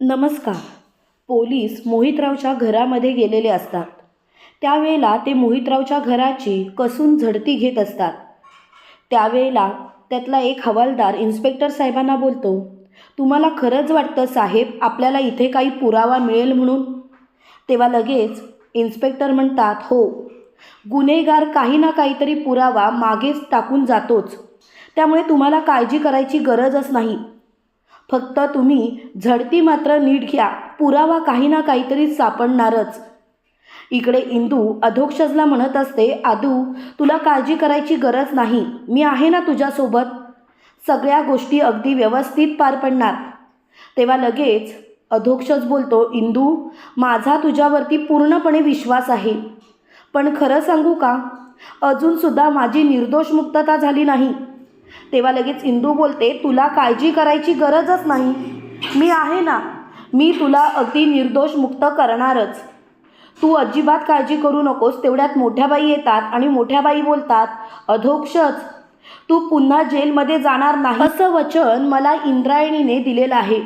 नमस्कार. पोलीस मोहितरावच्या घरामध्ये गेलेले असतात. त्यावेळेला ते मोहितरावच्या घराची कसून झडती घेत असतात. त्यावेळेला त्यातला एक हवालदार इन्स्पेक्टर साहेबांना बोलतो तुम्हाला खरंच वाटतं साहेब आपल्याला इथे काही पुरावा मिळेल म्हणून? तेव्हा लगेच इन्स्पेक्टर म्हणतात हो. गुन्हेगार काही ना काहीतरी पुरावा मागेच टाकून जातोच. त्यामुळे तुम्हाला काळजी करायची गरजच नाही. फक्त तुम्ही झडती मात्र नीट घ्या. पुरावा काही ना काहीतरी सापडणारच. इकडे इंदू अधोक्षजला म्हणत असते आदू तुला काळजी करायची गरज नाही. मी आहे ना तुझ्यासोबत. सगळ्या गोष्टी अगदी व्यवस्थित पार पडणार. तेव्हा लगेच अधोक्षज बोलतो इंदू माझा तुझ्यावरती पूर्णपणे विश्वास आहे. पण खरं सांगू का? अजूनसुद्धा माझी निर्दोष मुक्तता झाली नाही. तेव्हा लगेच इंदू बोलते तुला काळजी करायची गरजच नाही. मी आहे ना. मी तुला अगदी निर्दोष मुक्त करणारच. तू अजिबात काळजी करू नकोस. तेवढ्यात मोठ्या बाई येतात आणि मोठ्या बाई बोलतात अधोक्षच. तू पुन्हा जेलमध्ये जाणार नाही. असं वचन मला इंद्रायणीने दिलेलं आहे.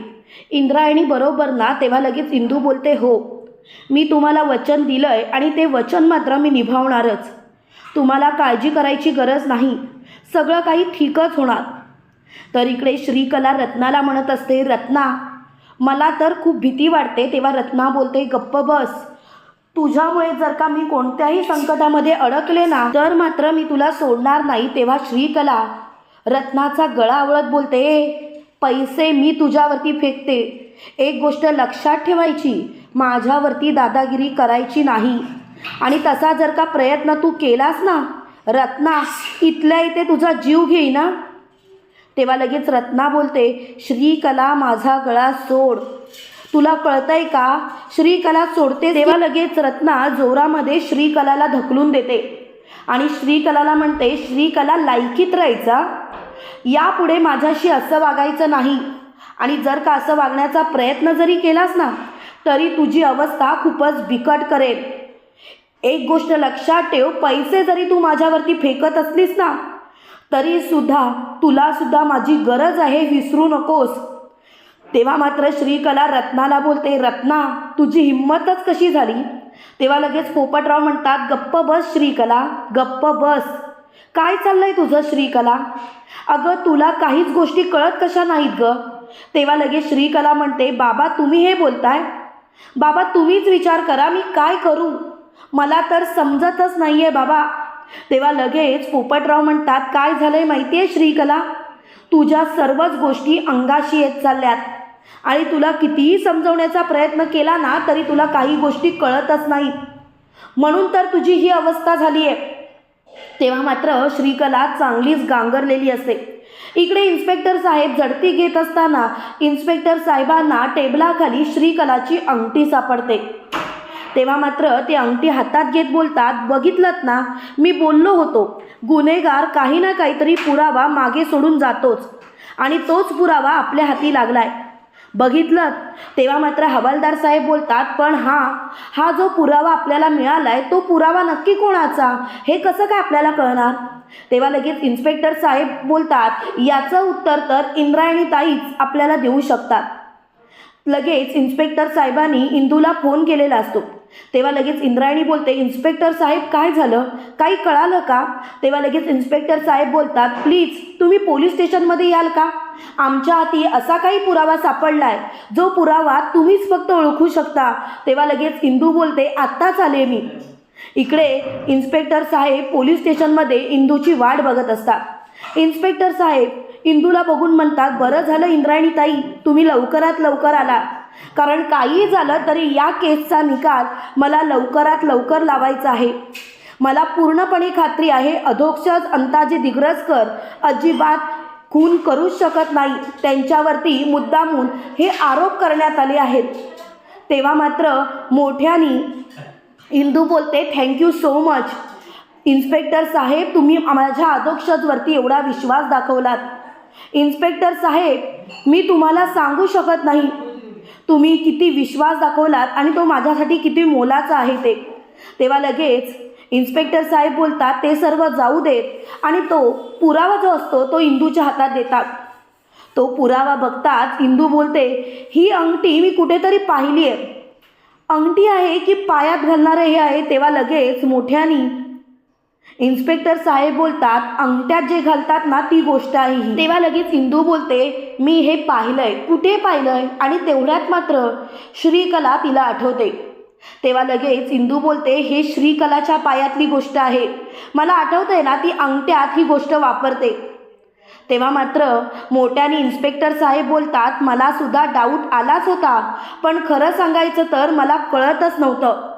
इंद्रायणी बरोबर ना? तेव्हा लगेच इंदू बोलते हो. मी तुम्हाला वचन दिलंय आणि ते वचन मात्र मी निभावणारच. तुम्हाला काळजी करायची गरज नाही. सगळं काही ठीकच होणार. तर इकडे श्रीकला रत्नाला म्हणत असते रत्ना मला तर खूप भीती वाटते तेव्हा रत्ना बोलते गप्प बस. तुझ्यामुळे जर का मी कोणत्याही संकटामध्ये अडकले ना तर मात्र मी तुला सोडणार नाही तेव्हा श्रीकला रत्नाचा गळा आवळत बोलते "ए, पैसे मी तुझ्यावरती फेकते. एक गोष्ट लक्षात ठेवायची माझ्यावरती दादागिरी करायची नाही. आणि तसा जर का प्रयत्न तू केलास ना रत्ना इथल्या इथे तुझा जीव घेईना. तेव्हा लगेच रत्ना बोलते श्रीकला माझा गळा सोड. तुला कळतंय का? श्रीकला सोडते तेव्हा लगेच रत्ना जोरामध्ये श्रीकलाला ढकलून देते. आणि श्रीकलाला म्हणते श्रीकला लायकीत राहायचा. यापुढे माझ्याशी असं वागायचं नाही. आणि जर का असं वागण्याचा प्रयत्न जरी केलास ना तरी तुझी अवस्था खूपच बिकट करेल. एक गोष्ट लक्षात ठेव पैसे जरी तू माझ्यावरती फेकत असलीस ना तरी सुद्धा तुला सुद्धा माझी गरज आहे विसरू नकोस. तेव्हा मात्र श्रीकला रत्नाला बोलते रत्ना तुझी हिंमतच कशी झाली? तेव्हा लगेच पोपटराव म्हणतात गप्प बस श्रीकला गप्प बस. काय चाललंय तुझं श्रीकला? अगं तुला काहीच गोष्टी कळत कशा नाहीत ग. तेव्हा लगेच श्रीकला म्हणते बाबा तुम्ही हे बोलताय? बाबा तुम्हीच विचार करा मी काय करू? मला तर समजतच नाही आहे बाबा. तेव्हा लगेच पोपटराव म्हणतात काय झालं आहे माहिती आहे श्रीकला? तुझ्या सर्वच गोष्टी अंगाशी येत चालल्यात. आणि तुला कितीही समजवण्याचा प्रयत्न केला ना तरी तुला काही गोष्टी कळतच नाहीत म्हणून तर तुझी ही अवस्था झाली आहे तेव्हा मात्र श्रीकला चांगलीच गांगरलेली असते. इकडे इन्स्पेक्टर साहेब झडती घेत असताना इन्स्पेक्टर साहेबांना टेबलाखाली श्रीकलाची अंगठी सापडते. तेव्हा मात्र ते अंगठी हातात घेत बोलतात बघितलं ना मी बोललो होतो. गुन्हेगार काही ना काहीतरी पुरावा मागे सोडून जातोच आणि तोच पुरावा आपल्या हाती लागलाय. बघितलं तेव्हा मात्र हवालदार साहेब बोलतात पण हा हा जो पुरावा आपल्याला मिळालाय तो पुरावा नक्की कोणाचा? हे कसं काय आपल्याला कळणार? तेव्हा लगेच इन्स्पेक्टर साहेब बोलतात याचं उत्तर तर इंद्रायणी ताईच आपल्याला देऊ शकतात. लगेच इन्स्पेक्टर साहेबांनी इंदूला फोन केलेला असतो. तेव्हा लगेच इंद्रायणी बोलते इन्स्पेक्टर साहेब काय झालं? काही कळालं का? तेव्हा लगेच इन्स्पेक्टर साहेब बोलतात प्लीज तुम्ही पोलीस स्टेशनमध्ये याल का? आमच्या हाती असा काही पुरावा सापडला आहे जो पुरावा तुम्हीच फक्त ओळखू शकता. तेव्हा लगेच इंदू बोलते आत्ताच आले मी. इकडे इन्स्पेक्टर साहेब पोलीस स्टेशनमध्ये इंदूची वाट बघत असतात. इन्स्पेक्टर साहेब इंदूला बघून म्हणतात बरं झालं इंद्रायणी ताई तुम्ही लवकरात लवकर आला कारण काही झालं तरी या केसचा निकाल मला लवकरात लवकर लावायचा आहे. मला पूर्णपणे खात्री आहे अधोक्षज अंताजी दिग्रजकर अजिबात खून करूच शकत नाही. त्यांच्यावरती मुद्दामून हे आरोप करण्यात आले आहेत. तेव्हा मात्र मोठ्यानी इंदू बोलते thank you so much inspector साहेब तुम्ही माझ्या अधोक्षजवरती एवढा विश्वास दाखवलात. इन्स्पेक्टर साहेब मी तुम्हाला सांगू शकत नाही. तुम्ही किती विश्वास दाखवलात आणि तो माझ्यासाठी किती मोलाचा आहे ते. तेव्हा लगेच इन्स्पेक्टर साहेब बोलतात ते सर्व जाऊ देत. आणि तो पुरावा जो असतो तो इंदूच्या हातात देतात. तो पुरावा बघताच इंदू बोलते ही अंगठी मी कुठेतरी पाहिली आहे अंगठी आहे की पायात घालणारं हे आहे? तेव्हा लगेच मोठ्यानी इन्स्पेक्टर साहेब बोलतात अंगठ्यात जे घालतात ना ती गोष्ट आहे ही. तेव्हा लगेच इंदू बोलते मी हे पाहिलंय कुठे पाहिलंय? आणि तेवढ्यात मात्र श्रीकला तिला आठवते. तेव्हा लगेच इंदू बोलते हे श्रीकलाच्या पायातली गोष्ट आहे. मला आठवतंय ना ती अंगठ्यात ही गोष्ट वापरते. तेव्हा मात्र मोठ्याने इन्स्पेक्टर साहेब बोलतात मला सुद्धा डाऊट आलाच होता. पण खरं सांगायचं तर मला कळतच नव्हतं.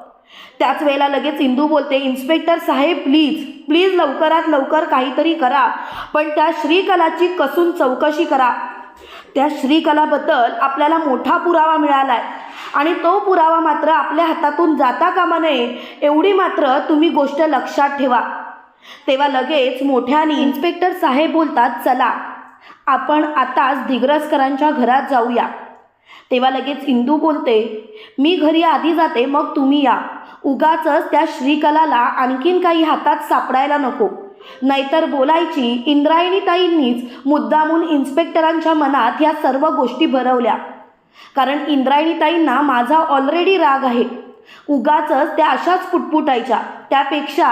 त्याच वेळेला लगेच इंदू बोलते इन्स्पेक्टर साहेब प्लीज प्लीज लवकरात लवकर काहीतरी करा. पण त्या श्रीकलाची कसून चौकशी करा. त्या श्रीकलाबद्दल आपल्याला मोठा पुरावा मिळाला आहे आणि तो पुरावा मात्र आपल्या हातातून जाता कामा नये एवढी मात्र तुम्ही गोष्ट लक्षात ठेवा. तेव्हा लगेच मोठ्याने इन्स्पेक्टर साहेब बोलतात चला आपण आताच दिग्रसकरांच्या घरात जाऊया. तेव्हा लगेच इंदू बोलते मी घरी आधी जाते मग तुम्ही या. उगाच त्या श्रीकलाला आणखीन काही हातात सापडायला नको. नाहीतर बोलायची इंद्रायणीताईंनीच मुद्दामून इन्स्पेक्टरांच्या मनात ह्या सर्व गोष्टी भरवल्या. कारण इंद्रायणीताईंना माझा ऑलरेडी राग आहे. उगाचच त्या अशाच पुटपुटायच्या. त्यापेक्षा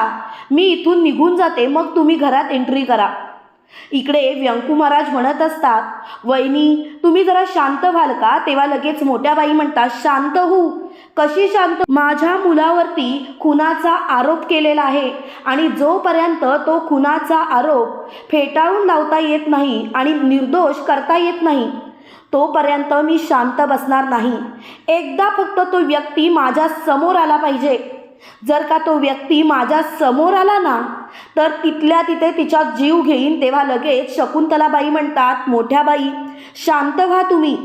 मी इथून निघून जाते मग तुम्ही घरात एंट्री करा. इकडे व्यंकू महाराज म्हणत असतात वहिनी तुम्ही जरा शांत व्हाल का? तेव्हा लगेच मोठ्या बाई म्हणतात शांत होऊ. कशी शांत माझ्या मुलावरती खुनाचा आरोप केलेला आहे आणि जोपर्यंत तो खुनाचा आरोप फेटाळून लावता येत नाही आणि निर्दोष करता येत नाही तोपर्यंत मी शांत बसणार नाही. एकदा फक्त तो व्यक्ती माझ्यासमोर आला पाहिजे. जर का तो व्यक्ती माझ्यासमोर आला ना तर तिथल्या तिथे तिचा जीव घेईन तेव्हा लगेच शकुंतलाबाई म्हणतात मोठ्या बाई शांत व्हा तुम्ही.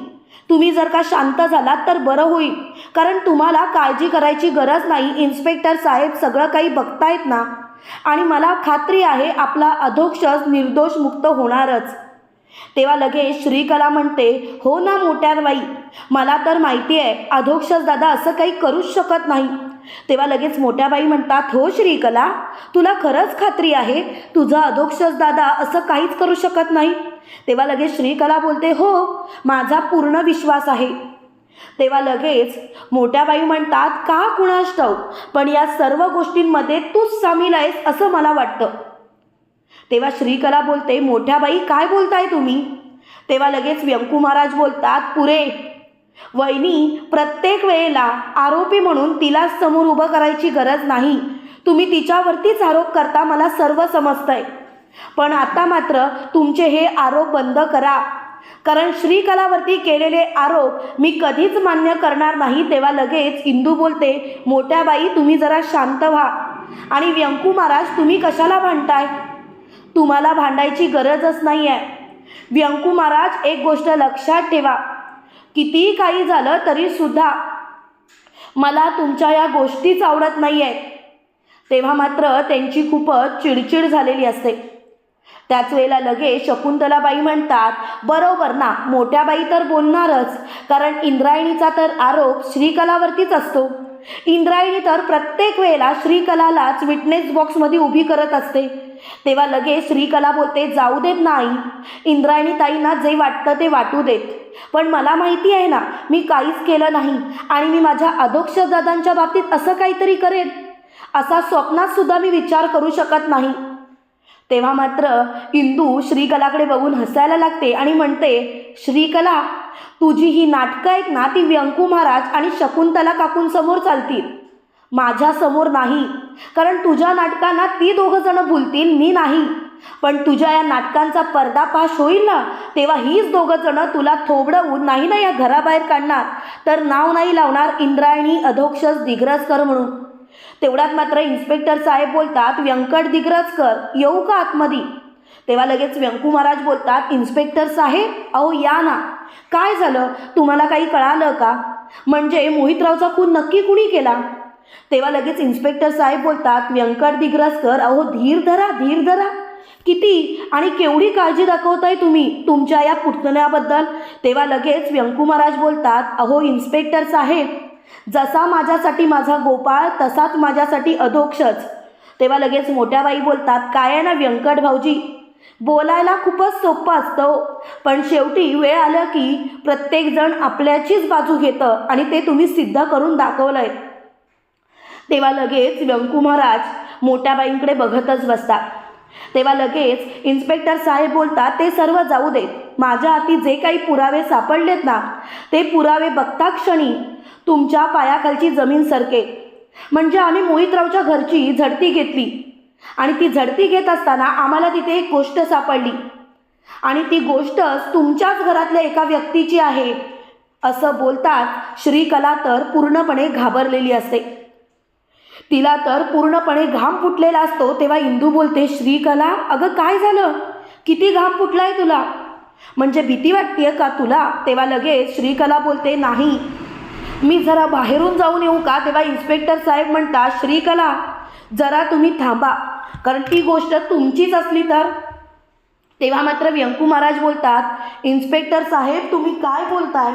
तुम्ही जर का शांत झालात तर बरं होईल. कारण तुम्हाला काळजी करायची गरज नाही इन्स्पेक्टर साहेब सगळं काही बघतायत ना. आणि मला खात्री आहे आपला अधोक्षज निर्दोष मुक्त होणारच. तेव्हा लगेच श्रीकला म्हणते हो ना मोठ्याबाई मला तर माहिती आहे अधोक्षज दादा असं काही करूच शकत नाही. तेव्हा लगेच मोठ्याबाई म्हणतात हो श्रीकला. तुला खरंच खात्री आहे? तुझा अधोक्षज दादा असं काहीच करू शकत नाही? तेव्हा लगेच श्रीकला बोलते हो माझा पूर्ण विश्वास आहे. तेव्हा लगेच मोठ्या बाई म्हणतात का कुणास ठाऊक पण या सर्व गोष्टींमध्ये तूच सामील आहेस असं मला वाटतं. तेव्हा श्रीकला बोलते मोठ्या बाई काय बोलताय तुम्ही? तेव्हा लगेच व्यंकू महाराज बोलतात पुरे वहिनी प्रत्येक वेळेला आरोपी म्हणून तिला समोर उभं करायची गरज नाही. तुम्ही तिच्यावरतीच आरोप करता मला सर्व समजतंय. पण आता मात्र तुमचे हे आरोप बंद करा. कारण श्रीकलावरती केलेले आरोप मी कधीच मान्य करणार नाही तेव्हा लगेच इंदू बोलते मोठ्या बाई तुम्ही जरा शांत व्हा. आणि व्यंकू महाराज तुम्ही कशाला भांडताय? तुम्हाला भांडायची गरजच नाही आहे व्यंकू महाराज एक गोष्ट लक्षात ठेवा. कितीही काही झालं तरी सुद्धा मला तुमच्या या गोष्टीच आवडत नाही आहेत तेव्हा मात्र त्यांची खूपच चिडचिड झालेली असते. त्याच वेळेला लगेच शकुंतलाबाई म्हणतात बरोबर ना मोठ्या बाई तर बोलणारच कारण इंद्रायणीचा तर आरोप श्रीकलावरतीच असतो. इंद्रायणी तर प्रत्येक वेळेला श्रीकलालाच विटनेस बॉक्समध्ये उभी करत असते. तेव्हा लगेच श्रीकला बोलते जाऊ देत नाही. इंद्रायणी ताईंना जे वाटतं ते वाटू देत. पण मला माहिती आहे ना मी काहीच केलं नाही आणि मी माझ्या अधोक्ष दादांच्या बाबतीत असं काहीतरी करेन. असा स्वप्नात सुद्धा मी विचार करू शकत नाही. तेव्हा मात्र इंदू श्रीकलाकडे बघून हसायला लागते आणि म्हणते श्रीकला तुझी ही नाटकं आहेत ना ती व्यंकू महाराज आणि शकुंतला काकूंसमोर चालतील. माझ्यासमोर नाही. कारण तुझ्या नाटकांना ती दोघं जण भुलतील मी नाही. पण तुझ्या या नाटकांचा पर्दापाश होईल ना तेव्हा हीच दोघं जण तुला थोबडवून नाही ना या घराबाहेर काढणार? तर नाव नाही लावणार इंद्रायणी अधोक्षस दिग्रजकर म्हणून. तेवढ्यात मात्र इन्स्पेक्टर साहेब बोलतात व्यंकट दिग्रजकर येऊ का आतमध्ये? तेव्हा लगेच व्यंकू महाराज बोलतात इन्स्पेक्टर साहेब अहो या ना. काय झालं? तुम्हाला काही कळालं का? म्हणजे मोहितरावचा खून नक्की कुणी केला? तेव्हा लगेच इन्स्पेक्टर साहेब बोलतात व्यंकट दिग्रजकर अहो धीर धरा धीर धरा. किती आणि केवढी काळजी दाखवताय तुम्ही तुमच्या या पुतण्याबद्दल? तेव्हा लगेच व्यंकू महाराज बोलतात अहो इन्स्पेक्टर साहेब जसा माझ्यासाठी माझा गोपाळ तसाच माझ्यासाठी अधोक्षच. तेव्हा लगेच मोठ्या बाई बोलतात काय आहे ना व्यंकट भाऊजी? बोलायला खूपच सोपं असतं हो. पण शेवटी वेळ आलं की प्रत्येकजण आपल्याचीच बाजू घेतं आणि ते तुम्ही सिद्ध करून दाखवलंय. तेव्हा लगेच व्यंकू महाराज मोठ्या बाईंकडे बघतच बसतात. तेव्हा लगेच इन्स्पेक्टर साहेब बोलतात ते सर्व जाऊ देत. माझ्या हाती जे काही पुरावे सापडलेत ना ते पुरावे बघता क्षणी तुमच्या पायाखालची जमीन सरके. म्हणजे आम्ही मोहितरावच्या घरची झडती घेतली. आणि ती झडती घेत असताना आम्हाला तिथे एक गोष्ट सापडली. आणि ती गोष्टच तुमच्याच घरातल्या एका व्यक्तीची आहे असं बोलतात श्रीकला तर पूर्णपणे घाबरलेली असते. तिला तर पूर्णपणे घाम फुटलेला असतो तेव्हा इंदू बोलते श्रीकला अगं काय झालं? किती घाम फुटलाय तुला? म्हणजे भीती वाटतेय का तुला? तेव्हा लगेच श्रीकला बोलते नाही. मी जरा बाहेरून जाऊन येऊ का? तेव्हा इन्स्पेक्टर साहेब म्हणतात श्रीकला जरा तुम्ही थांबा. कारण ती गोष्ट तुमचीच असली तर. तेव्हा मात्र व्यंकू महाराज बोलतात इन्स्पेक्टर साहेब तुम्ही काय बोलताय?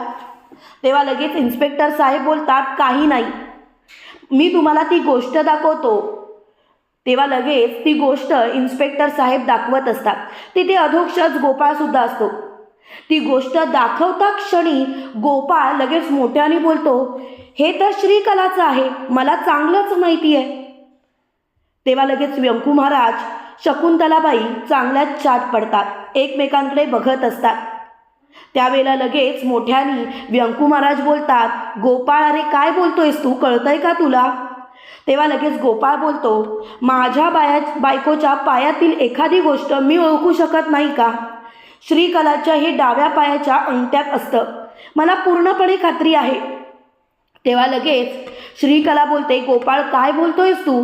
तेव्हा लगेच इन्स्पेक्टर साहेब बोलतात काही नाही. मी तुम्हाला ती गोष्ट दाखवतो. तेव्हा लगेच ती गोष्ट इन्स्पेक्टर साहेब दाखवत असतात. तिथे अधोक्षज गोपाळसुद्धा असतो. ती गोष्ट दाखवता क्षणी गोपाळ लगेच मोठ्याने बोलतो हे तर श्रीकलाचं आहे मला चांगलंच माहिती आहे तेव्हा लगेच व्यंकू महाराज शकुंतलाबाई चांगल्याच चाट पडतात एकमेकांकडे बघत असतात. त्यावेळेला लगेच मोठ्यानी व्यंकू महाराज बोलतात गोपाळ अरे काय बोलतोयस तू कळतंय का तुला? तेव्हा लगेच गोपाळ बोलतो माझ्या बाया बायकोच्या पायातील एखादी गोष्ट मी ओळखू शकत नाही का? श्रीकलाच्या हे डाव्या पायाच्या अंगठ्यात असतं. मला पूर्णपणे खात्री आहे. तेव्हा लगेच श्रीकला बोलते गोपाळ काय बोलतोयस तू?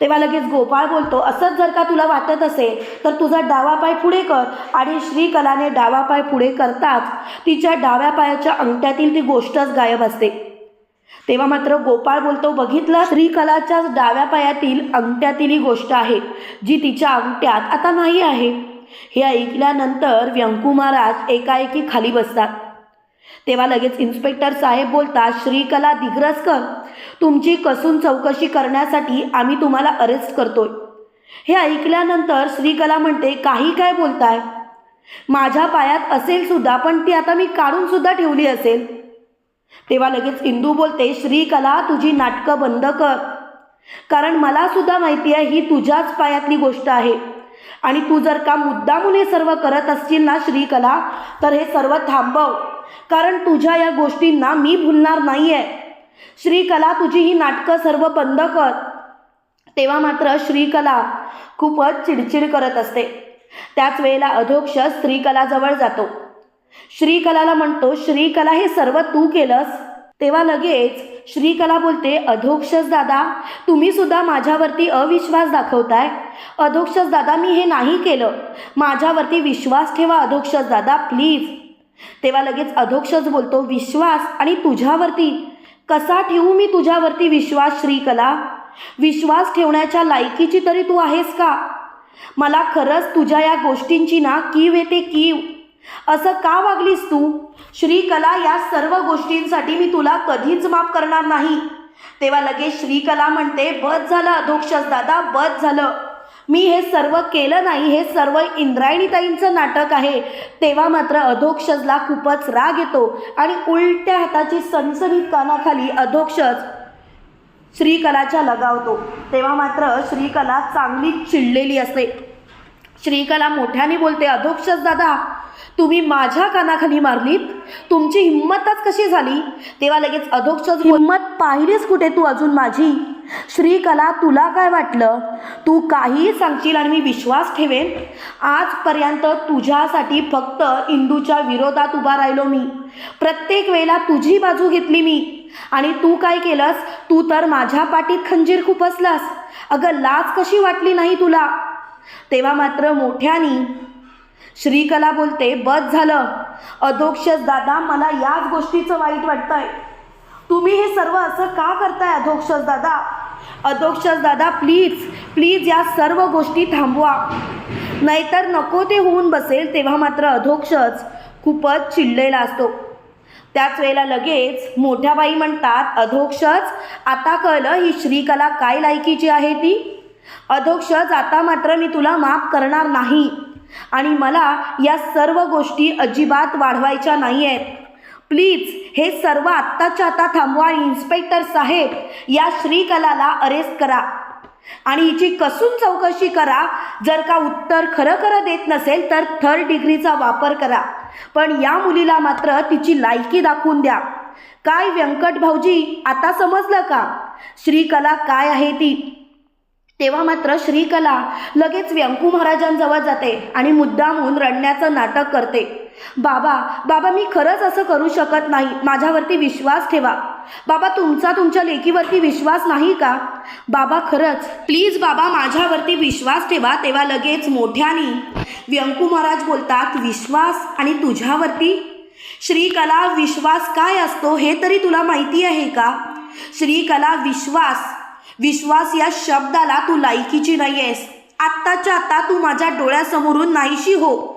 तेव्हा लगेच गोपाळ बोलतो असंच जर का तुला वाटत असेल तर तुझा डावा पाय पुढे कर. आणि श्रीकलाने डावा पाय पुढे करताच तिच्या डाव्या पायाच्या अंगठ्यातील ती गोष्टच गायब असते. तेव्हा मात्र गोपाळ बोलतो बघितलं? श्रीकलाच्या डाव्या पायातील अंगठ्यातील ही गोष्ट आहे जी तिच्या अंगठ्यात आता नाही आहे. हे ऐकल्यानंतर व्यंकू महाराज एकाएकी खाली बसतात. तेव्हा लगेच इन्स्पेक्टर साहेब बोलतात श्रीकला दिग्रसकर तुमची कसून चौकशी करण्यासाठी आम्ही तुम्हाला अरेस्ट करतोय. हे ऐकल्यानंतर श्रीकला म्हणते काही काय बोलताय? माझ्या पायात असेल सुद्धा पण ती आता मी काढून सुद्धा ठेवली असेल. तेव्हा लगेच इंदू बोलते श्रीकला तुझी नाटकं बंद कर. कारण मला सुद्धा माहिती आहे ही तुझ्याच पायातली गोष्ट आहे. आणि तू जर का मुद्दामून हे सर्व करत असशील ना श्रीकला तर हे सर्व थांबव. कारण तुझ्या या गोष्टींना मी भुलणार नाही आहे श्रीकला तुझी ही नाटकं सर्व बंद कर. तेव्हा मात्र श्रीकला खूपच चिडचिड करत असते. त्याच वेळेला अधोक्ष श्रीकलाजवळ जातो. श्रीकलाला म्हणतो श्रीकला हे सर्व तू केलंस. तेव्हा लगेच श्रीकला बोलते अधोक्षस दादा तुम्ही सुद्धा माझ्यावरती अविश्वास दाखवताय. अधोक्षस दादा मी हे नाही केलं. माझ्यावरती विश्वास ठेवा अधोक्षस दादा प्लीज. तेव्हा लगेच अधोक्षस बोलतो विश्वास आणि तुझ्यावरती? कसा ठेवू मी तुझ्यावरती विश्वास श्रीकला? विश्वास ठेवण्याच्या लायकीची तरी तू आहेस का? मला खरंच तुझ्या या गोष्टींची ना कीव येते कीव. असं का वागलीस तू? श्रीकला या सर्व गोष्टींसाठी मी तुला कधीच माफ करणार नाही. तेव्हा लगेच श्रीकला म्हणते बस झालं अधोक्षस दादा बस झालं. मी हे सर्व केलं नाही हे सर्व इंद्रायणीताईंचं नाटक आहे. तेव्हा मात्र अधोक्षजला खूपच राग येतो आणि उलट्या हाताची सणसणीत कानाखाली अधोक्षज श्रीकलाच्या लगावतो. तेव्हा मात्र श्रीकला चांगली चिडलेली असते. श्रीकला मोठ्याने बोलते अधोक्षज दादा तुम्ही माझ्या कानाखाली मारलीत? तुमची हिंमतच कशी झाली? तेव्हा लगेच अधोक्षज हिंमत पाहिलीच कुठे तू अजून माझी? श्रीकला तुला काय वाटलं? तू काहीही सांगशील आणि मी विश्वास ठेवेन? आजपर्यंत तुझ्यासाठी फक्त इंदूच्या विरोधात उभा राहिलो मी. प्रत्येक वेळेला तुझी बाजू घेतली मी. आणि तू काय केलंस? तू तर माझ्या पाठीत खंजीर खुपसलास. अगं लाज कशी वाटली नाही तुला? तेव्हा मात्र मोठ्यानी श्रीकला बोलते बस झालं. अधोक्षस दादा मला याच गोष्टीचं वाईट वाटतंय. तुम्ही हे सर्व असं का करताय अधोक्षस दादा? अधोक्षस दादा प्लीज प्लीज या सर्व गोष्टी थांबवा. नाहीतर नको ते होऊन बसेल तेव्हा मात्र अधोक्षस खूपच चिडलेला असतो. त्याच वेळेला लगेच मोठ्या बाई म्हणतात अधोक्षच आता कळलं ही श्रीकला काय लायकीची आहे ती? अधोक्षज आता मात्र मी तुला माफ करणार नाही. आणि मला या सर्व गोष्टी अजिबात वाढवायच्या नाही आहेत प्लीज हे सर्व आत्ताच्या आता थांबवा इन्स्पेक्टर साहेब या श्रीकलाला अरेस्ट करा. आणि हिची कसून चौकशी करा. जर का उत्तर खरं खरं देत नसेल तर थर्ड डिग्रीचा वापर करा. पण या मुलीला मात्र तिची लायकी दाखवून द्या. काय व्यंकट भाऊजी आता समजलं का? श्रीकला काय आहे ती? तेव्हा मात्र श्रीकला लगेच व्यंकू महाराजांजवळ जाते आणि मुद्दामहून रडण्याचं नाटक करते. बाबा बाबा मी खरंच असं करू शकत नाही. माझ्यावरती विश्वास ठेवा. बाबा तुमचा तुमच्या लेकीवरती विश्वास नाही का? बाबा खरंच. प्लीज बाबा माझ्यावरती विश्वास ठेवा. तेव्हा लगेच मोठ्याने व्यंकू महाराज बोलतात विश्वास? आणि तुझ्यावरती? श्रीकला विश्वास काय असतो हे तरी तुला माहिती आहे का? श्रीकला विश्वास? विश्वास या शब्दाला तू लायकीची नाही आहेस आत्ताच्या आता तू माझ्या डोळ्यासमोरून नाहीशी हो.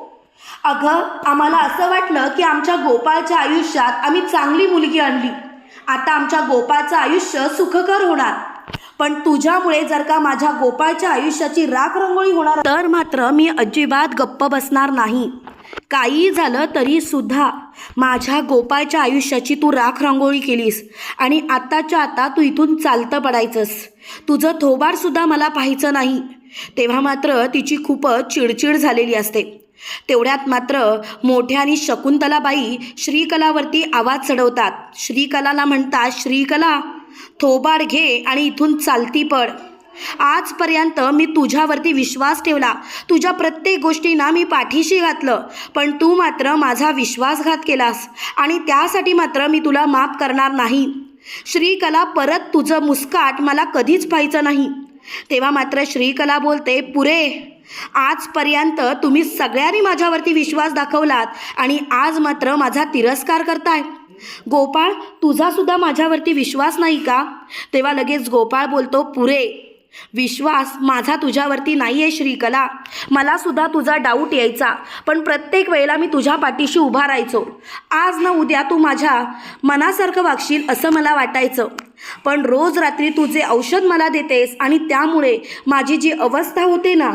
अगं आम्हाला असं वाटलं की आमच्या गोपाळच्या आयुष्यात आम्ही चांगली मुलगी आणली. आता आमच्या गोपाळचं आयुष्य सुखकर होणार. पण तुझ्यामुळे जर का माझ्या गोपाळच्या आयुष्याची राख रंगोळी होणार तर मात्र मी अजिबात गप्प बसणार नाही. काही झालं तरी सुद्धा माझ्या गोपाळच्या आयुष्याची तू राख रांगोळी केलीस आणि आत्ताच्या आता तू इथून चालतं पडायचंस. तुझं थोबारसुद्धा मला पाहायचं नाही. तेव्हा मात्र तिची खूपच चिडचिड झालेली असते. तेवढ्यात मात्र मोठ्या आणि शकुंतलाबाई श्रीकलावरती आवाज चढवतात. श्रीकलाला म्हणतात श्रीकला थोबाड घे आणि इथून चालती पड. आजपर्यंत मी तुझ्यावरती विश्वास ठेवला. तुझ्या प्रत्येक गोष्टींना मी पाठीशी घातलं. पण तू मात्र माझा विश्वासघात केलास. आणि त्यासाठी मात्र मी तुला माफ करणार नाही. श्रीकला परत तुझं मुस्काट मला कधीच पाहायचं नाही. तेव्हा मात्र श्रीकला बोलते पुरे आजपर्यंत तुम्ही सगळ्यांनी माझ्यावरती विश्वास दाखवलात आणि आज मात्र माझा तिरस्कार करताय. गोपाळ तुझा सुद्धा माझ्यावरती विश्वास नाही का? तेव्हा लगेच गोपाळ बोलतो पुरे विश्वास माझा तुझ्यावरती नाही आहे श्रीकला. मला सुद्धा तुझा डाऊट यायचा पण प्रत्येक वेळेला मी तुझ्या पाठीशी उभा राहायचो. आज ना उद्या तू माझ्या मनासारखं वागशील असं मला वाटायचं. पण रोज रात्री तू जे औषध मला देतेस आणि त्यामुळे माझी जी अवस्था होते ना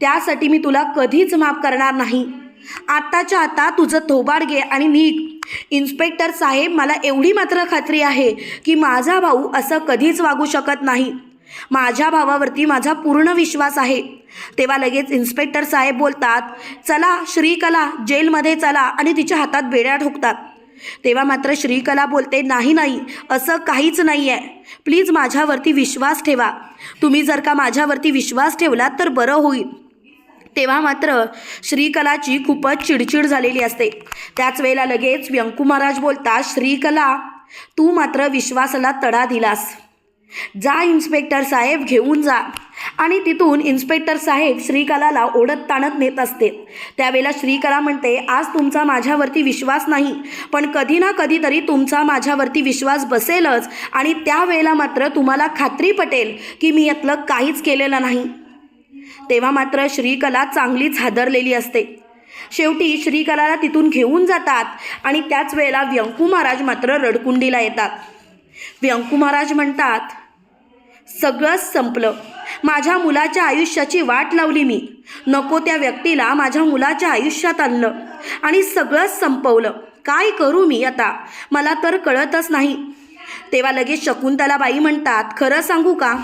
त्यासाठी मी तुला कधीच माफ करणार नाही. आत्ताच्या आता तुझं थोबाड घे आणि निघ. इन्स्पेक्टर साहेब मला एवढी मात्र खात्री आहे की माझा भाऊ असं कधीच वागू शकत नाही. माझ्या भावावरती माझा पूर्ण विश्वास आहे. तेव्हा लगेच इन्स्पेक्टर साहेब बोलतात चला श्रीकला जेलमध्ये चला आणि तिच्या हातात बेड्या ठोकतात. तेव्हा मात्र श्रीकला बोलते नाही नाही असं काहीच नाही आहे प्लीज माझ्यावरती विश्वास ठेवा. तुम्ही जर का माझ्यावरती विश्वास ठेवलात तर बरं होईल. तेव्हा मात्र श्रीकलाची खूपच चिडचिड झालेली असते. त्याच वेळेला लगेच व्यंकू महाराज बोलता श्रीकला तू मात्र विश्वासाला तडा दिलास. जा इन्स्पेक्टर साहेब घेऊन जा. आणि तिथून इन्स्पेक्टर साहेब श्रीकलाला ओढत ताणत नेत असते. त्यावेळेला श्रीकला म्हणते आज तुमचा माझ्यावरती विश्वास नाही पण कधी ना कधीतरी तुमचा माझ्यावरती विश्वास बसेलच आणि त्यावेळेला मात्र तुम्हाला खात्री पटेल की मी यातलं काहीच केलेलं नाही. तेव्हा मात्र श्रीकला चांगलीच हादरलेली असते. शेवटी श्रीकलाला तिथून घेऊन जातात आणि त्याच वेळेला व्यंकू महाराज मात्र रडकुंडीला येतात. व्यंकू महाराज म्हणतात सगळंच संपलं. माझ्या मुलाच्या आयुष्याची वाट लावली मी. नको त्या व्यक्तीला माझ्या मुलाच्या आयुष्यात आणलं. आणि सगळंच संपवलं. काय करू मी आता? मला तर कळतच नाही. तेव्हा लगेच शकुंतलाबाई म्हणतात खरं सांगू का?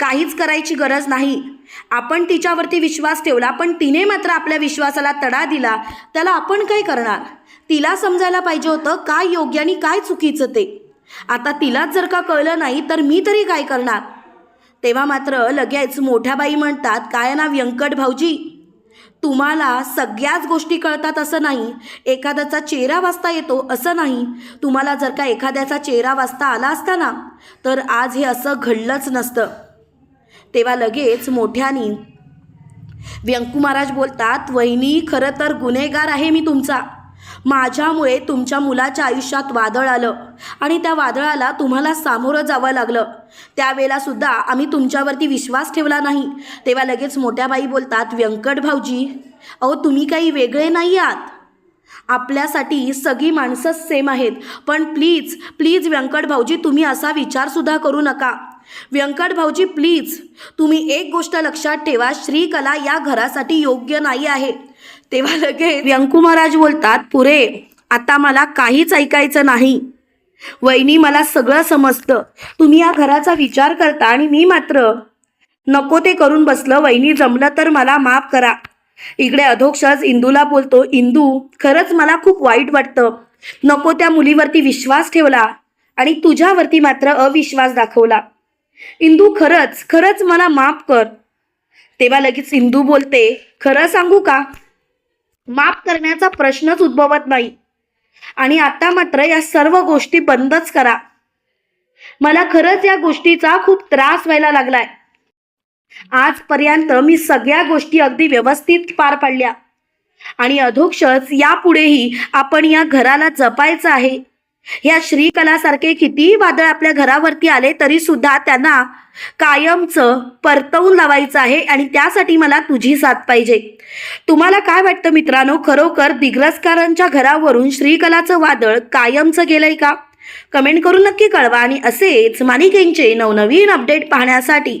काहीच करायची गरज नाही. आपण तिच्यावरती विश्वास ठेवला पण तिने मात्र आपल्या विश्वासाला तडा दिला त्याला आपण काय करणार? तिला समजायला पाहिजे होतं काय योग्य आणि काय चुकीचं ते. आता तिलाच जर का कळलं नाही तर मी तरी काय करणार? तेव्हा मात्र लगेच मोठ्या बाई म्हणतात काय ना व्यंकट भाऊजी? तुम्हाला सगळ्याच गोष्टी कळतात असं नाही. एखाद्याचा चेहरा वाचता येतो असं नाही. तुम्हाला जर का एखाद्याचा चेहरा वाचता आला असता ना तर आज हे असं घडलंच नसतं. तेव्हा लगेच मोठ्यानी व्यंकू महाराज बोलतात वहिनी खरं तर गुन्हेगार आहे मी तुमचा. माझ्यामुळे तुमच्या मुलाच्या आयुष्यात वादळ आलं आणि त्या वादळाला तुम्हाला सामोरं जावं लागलं. त्यावेळेलासुद्धा आम्ही तुमच्यावरती विश्वास ठेवला नाही. तेव्हा लगेच मोठ्या बाई बोलतात व्यंकट भाऊजी अहो तुम्ही काही वेगळे नाही आहात. आपल्यासाठी सगळी माणसं सेम आहेत. पण प्लीज प्लीज व्यंकट भाऊजी तुम्ही असा विचारसुद्धा करू नका. व्यंकट भाऊजी प्लीज तुम्ही एक गोष्ट लक्षात ठेवा श्रीकला या घरासाठी योग्य नाही आहे. तेव्हा लगेच व्यंकू महाराज बोलतात पुरे आता मला काहीच ऐकायचं नाही. वहिनी मला सगळं समजतं. तुम्ही या घराचा विचार करता आणि मी मात्र नको ते करून बसलं. वहिनी जमलं तर मला माफ करा. इकडे अधोक्षज इंदूला बोलतो इंदू खरंच मला खूप वाईट वाटतं. नको त्या मुलीवरती विश्वास ठेवला आणि तुझ्यावरती मात्र अविश्वास दाखवला. इंदू खरंच खरंच मला माफ कर. तेव्हा लगेच इंदू बोलते खरं सांगू का? माफ करण्याचा प्रश्नच उद्भवत नाही. आणि आता मात्र या सर्व गोष्टी बंदच करा. मला खरंच या गोष्टीचा खूप त्रास व्हायला लागलाय. आजपर्यंत मी सगळ्या गोष्टी अगदी व्यवस्थित पार पाडल्या. आणि अधोक्षच यापुढेही आपण या घराला जपायचं आहे. या श्रीकलासारखे कितीही वादळ आपल्या घरावरती आले तरी सुद्धा त्यांना कायमचं परतवून लावायचं आहे आणि त्यासाठी मला तुझी साथ पाहिजे. तुम्हाला काय वाटतं मित्रांनो? खरोखर दिग्रसकारांच्या घरावरून श्रीकलाचं वादळ कायमचं गेलंय का? कमेंट करून नक्की कळवा आणि असेच मालिकेंचे नवनवीन अपडेट पाहण्यासाठी